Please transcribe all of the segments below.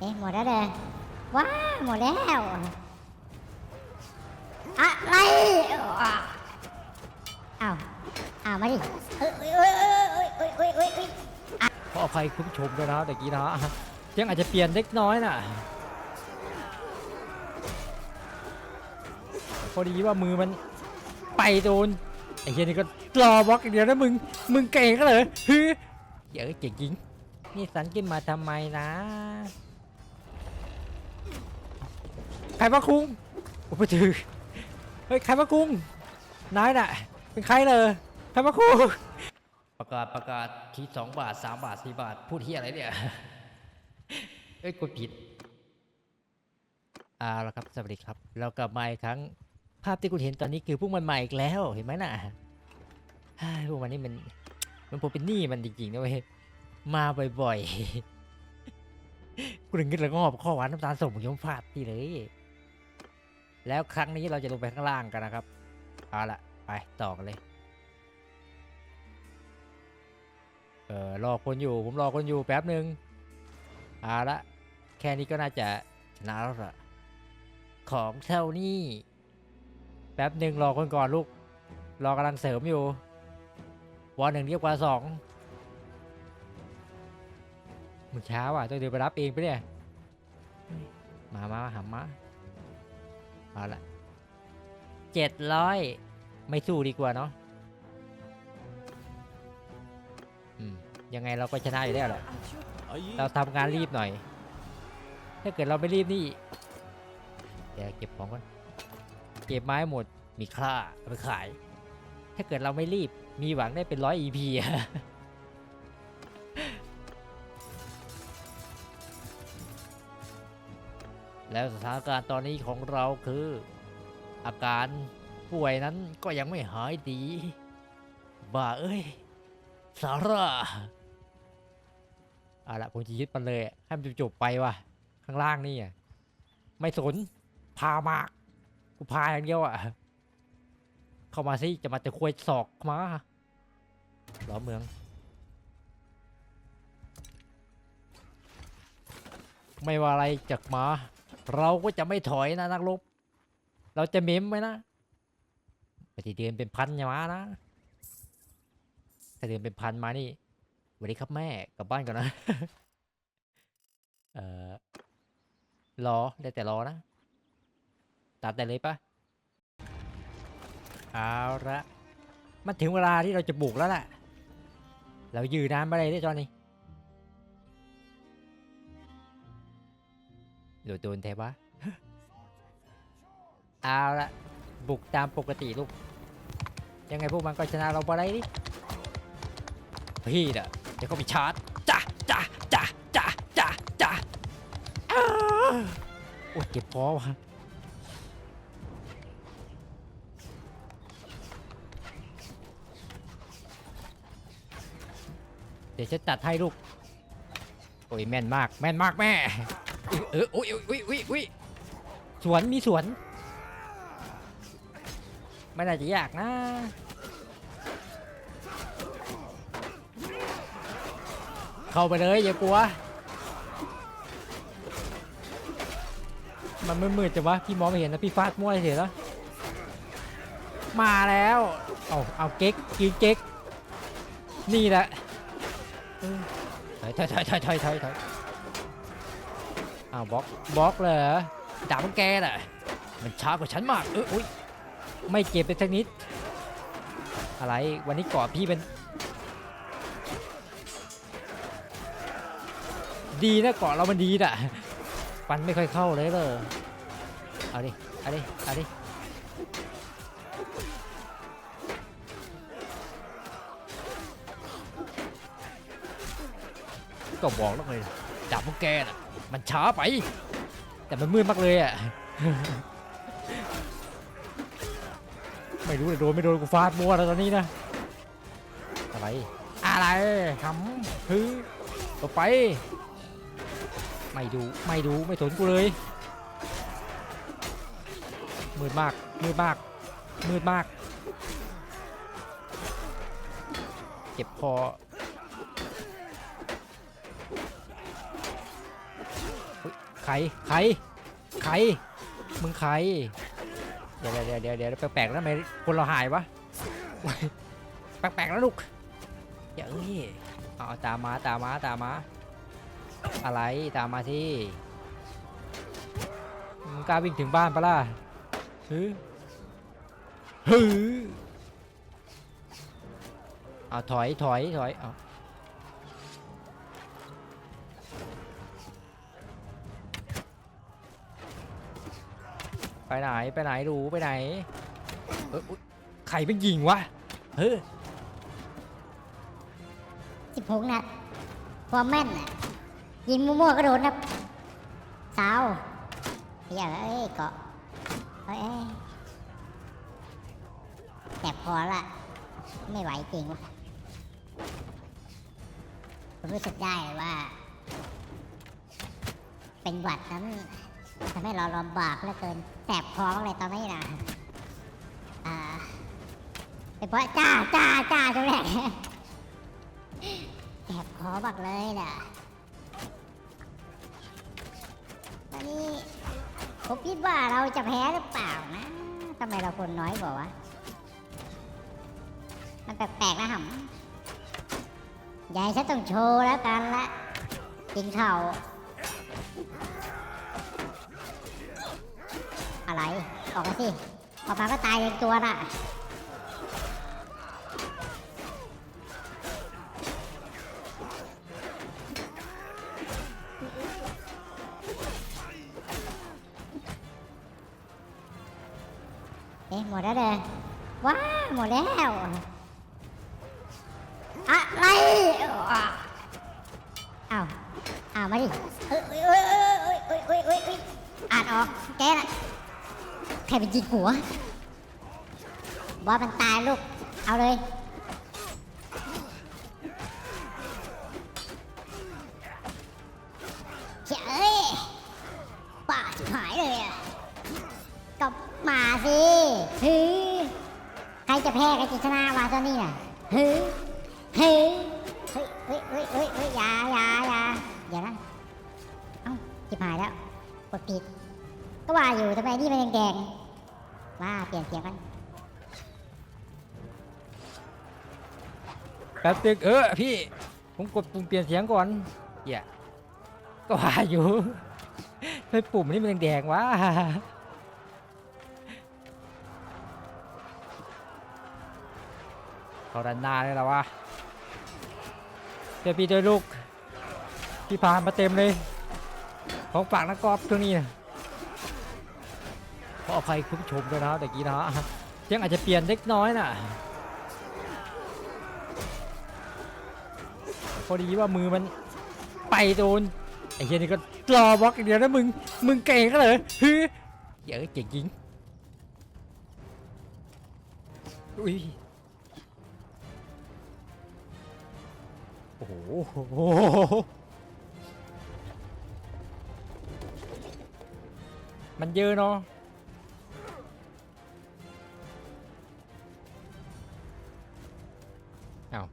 เอ๊ะหมดแล้วเลยว้าหมดแล้ว อะไรอ้าวอ้าวอ้ามาดิเอ้ยเอ้ยเอ้ยเอ้ยเอ้ยเอ้ยเอ้ยเอ้ยขออภัยคุณผู้ชมด้วยนะตะกี้นะยังอาจจะเปลี่ยนเล็กน้อยน่ะพอดีว่ามือมันไปโดนไอ้เหี้ยนี่ก็รอบล็อกอย่างเดียวนะมึงมึงเก่งก็เลยฮึเดี๋ยเก่งจริงนี่สันขึ้นมาทำไมนะ ใครมาคุงโอ้ไปถือเฮ้ยใครมาคุงนายน่ะ เป็นใครเลยใครมาคุงประกาศประกาศทีสองบาทสามบาทสี่บาท พูดที่อะไรเนี่ยเอ้ยกดผิดเอาละครับสวัสดีครับ เรากลับมาอีกครั้ง ภาพที่คุณเห็นตอนนี้คือพวกมันมาอีกแล้วเห็นไหมน่ะพวกมันนี่มัน มันผมเป็นหนี้มันจริงๆนะเว้ยมาบ่อยๆกูถึงคิดแล้วก็หอบข้อหวานน้ำตาลส่งผมยมฟาดที่เลย แล้วครั้งนี้เราจะลงไปข้างล่างกันนะครับ เอาละไปต่อกันเลย เออรอคนอยู่ ผมรอคนอยู่แป๊บหนึ่งเอาละแค่นี้ก็น่าจะชนะแล้วล่ะ ของเท่านี้ แป๊บหนึ่งรอคนก่อนลูก รอกำลังเสริมอยู่วอหนึ่งเรียกว่าสองมึงช้าว่ะต้องเดินไปรับเองไปเนี่ย มามาหามา เอาละเจ็ดร้อยไม่สู้ดีกว่าเนาะอืมยังไงเราก็ชนะอยู่แล้วแหละเราทำงานรีบหน่อย ถ้าเกิดเราไม่รีบนี่เดี๋ยวเก็บของก่อนเก็บไม้หมดมีค่าไปขาย ถ้าเกิดเราไม่รีบมีหวังได้เป็นร้อย EP อะ แล้วสถานการณ์ตอนนี้ของเราคือ อาการป่วยนั้นก็ยังไม่หายดี บ้าเอ้ย สาระเอาละผมจะยึดมันเลยให้มันจบๆไปว่ะ ข้างล่างนี่อะไม่สน พามากกูพาอย่างเดียวอะ เข้ามาสิ จะมาจะควยศอกมาล้อเมือง ไม่ว่าอะไรจากมา เราก็จะไม่ถอยนะนักรบ เราจะเม้มไว้นะปฏิเดือนเป็นพันอย่ามานะถ้าเดือนเป็นพันมานี่สวัสดีครับแม่กลับบ้านก่อนนะ เอ่อรอได้แต่รอนะ ตัดได้เลยปะเอาละมันถึงเวลาที่เราจะบุกแล้วแหละเรายืนนานไปเลยได้จอนี่ โดนโดนแทบวะเอาละบุกตามปกติลูก ยังไงพวกมันก็ชนะเราไปได้ดิพี่เด้อเดี๋ยวเขาไปชาร์จจ้าจ้าจ้าจ้าจ้าจ้าอ้าโอ้ยเจ็บคอวะเดี๋ยวฉันตัดให้ลูก โอ้ยแม่นมาก แม่นมากแม่ เอออุ้ยอุ้ยอุ้ยอุ้ยสวนมีสวน ไม่น่าจะยากนะ เข้าไปเลยอย่ากลัว มันมืดๆจังวะพี่มองไม่เห็นนะพี่ฟาดมั่วเฉยแล้วมาแล้วเอาเอาเก๊กกินเก๊กนี่แหละถอยถอยถอยถอยถอยถอย อ้าวบล็อกบล็อกเลยดาบของแกน่ะมันช้ากว่าฉันมากเอออุ้ยไม่เก็บไปสักนิด อะไรวันนี้กอดพี่เป็น ดีนะเกาะเรามันดีน่ะฟันไม่ค่อยเข้าเลยเลยเอาดิเอาดิเอาดิก็บอกแล้วเลยดาบพวกแกน่ะ มันช้าไป แต่มันมืดมากเลยอะ ไม่รู้เลยโดนไม่โดนกูฟาดมัวแล้วตอนนี้นะ อะไร อะไรทำคือต่อไป ไม่ดู ไม่ดู ไม่สนกูเลย มืดมาก มืดมาก มืดมาก เจ็บคอ รใครใครมึงใครเดี๋ยวเดี๋ยวเดี๋ยวเดี๋ยวแปลกๆแล้วทำไมคนเราหายวะแปลกๆแล้วลูกอย่าเอ้ยเอาเอาตามมาตามมาตามมาอะไรตามมาที่มึงกล้าวิ่งถึงบ้านปะล่ะฮึฮึเอาถอยถอยถอยเอา ไปไหนไปไหนดูไปไหนเอยอุ๊ยใครเป็นยิงวะเฮ้ยสิบหกนัดความแม่นน่ะยิงมั่วๆก็โดนนะสาวอย่าเอ้ยเกาะเอ้ยแสบคอละ ไม่ไหวจริงวะผมรู้สึกได้ว่า เป็นหวัดนั้น ทำให้เราลำบากเหลือเกินแสบคอมากเลยตอนนี้นะอ่าเป็นเพราะจ้าจ้าจ้าจังแรกแสบคอบักเลยน่ะตอนนี้ผมคิดว่าเราจะแพ้หรือเปล่านะทำไมเราคนน้อยกว่าวะมันแปลกๆนะหำยายฉันต้องโชว์แล้วกันละกินเข้า อะไร ออกมาสิ ออกมาก็ตายเองตัวน่ะ เอ๊ะหมดแล้วเลยว้าหมดแล้ว อะไรเอ้าเอามาดิเอ้ยเอ้ยเอ้ยเอ้ยเอ้ยเอ้ยอ่านออกแกนะ ใครเป็นจิงหัว บอสมันตายลูก เอาเลย เฉยเอ้ยป่าชิบหายเลยอะก็มาสิฮึใครจะแพ้ใครจะชนะวาตัวนี้น่ะฮึฮึเฮ้ยเฮ้ยเฮ้ยเฮ้ยเฮ้ยอย่าอย่าอย่าอย่านะ เอ้าจิบหายแล้ว กดผิด ก็ว่าอยู่ทำไมนี่มันแดงๆ ว่าเปลี่ยนเสียงกันแป๊บนึงเออพี่ ผมกดปุ่มเปลี่ยนเสียงก่อนเหี้ยก็ว่าอยู่ไอ้ปุ่มนี่มันแดงๆวะเขาดันหน้าเลยแล้ววะเดี๋ยวพี่ด้วยลูก พี่พามาเต็มเลย ของฝากนักกอล์ฟช่วงนี้นะ ออภัยคุณผู้ชมด้วยนะครับตะกี้นะเสียงอาจจะเปลี่ยนเล็กน้อยน่ะพอดีว่ามือมันไปโดนไอ้เฮียนี่ก็รอบล็อกอย่างเดียวนะมึงมึงเก่งก็เลยฮึเฮ้ยอะเก่งจริงอุ้ยโอ้โหมันเยอะเนาะ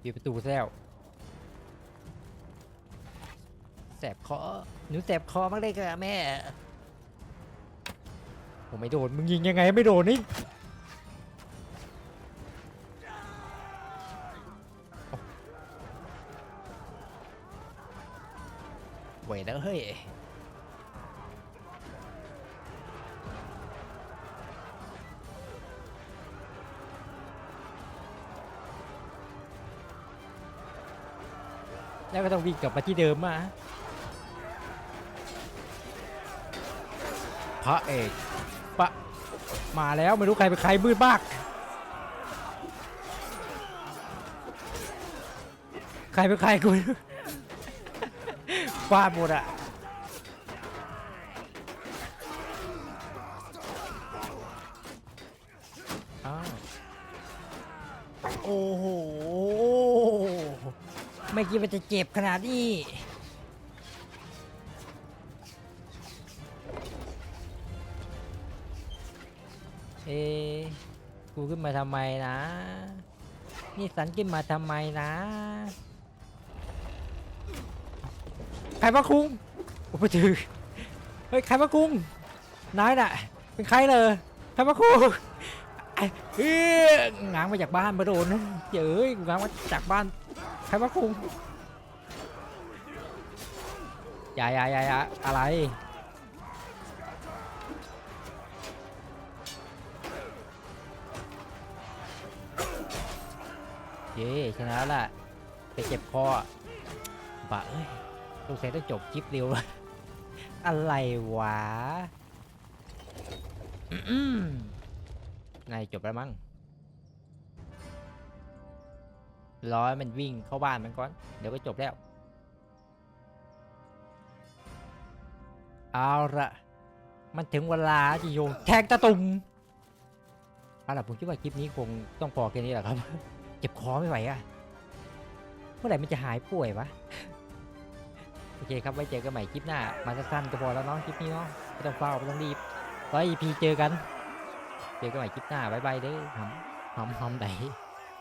ปิดประตูซะแล้วแสบคอหนูแสบคอมากเลยค่ะแม่ผมไม่โดนมึงยิงยังไงไม่โดนนี่ไหวแล้วเฮ้ย แล้วก็ต้องวิ่งกลับมาที่เดิมมาพระเอกปะมาแล้วไม่รู้ใครเป็นใครมืดมากใครเป็นใครกูฟาดหมดอะ ไม่คิดว่าจะเจ็บขนาดนี้ เอะกูขึ้นมาทำไมนะ นี่สันขึ้นมาทำไมนะ ใครมาคุงกูไปถือ เฮ้ย ใครมาคุงนายน่ะ เป็นใครเลยใครมาคุงเอ้ยง้างมาจากบ้านมาโดนนะเย้ยง้างมาจากบ้าน ใครมาคุงอย่าอย่าอย่าอย่าอะไร เย้ชนะแล้วล่ะแต่เจ็บคอบะเอ้ยสงสัยต้องจบคลิปเร็วอะไรวะนายจบแล้วมั้ง ร้อยมันวิ่งเข้าบ้านมันก่อน เดี๋ยวก็จบแล้ว เอาละมันถึงเวลาที่โยงแทงตะตุ่มเอาล่ะผมคิดว่าคลิปนี้คงต้องพอแค่นี้แหละครับ เจ็บคอไม่ไหวอะเมื่อไหร่มันจะหายป่วยวะ โอเคครับไว้เจอกันใหม่คลิปหน้า มาสั้นๆก็พอแล้วเนาะคลิปนี้เนาะไม่ต้องเฝ้าไม่ต้องรีบร้อย EP เจอกัน เจอกันใหม่คลิปหน้าบายบายเด้อหำหำหำไหน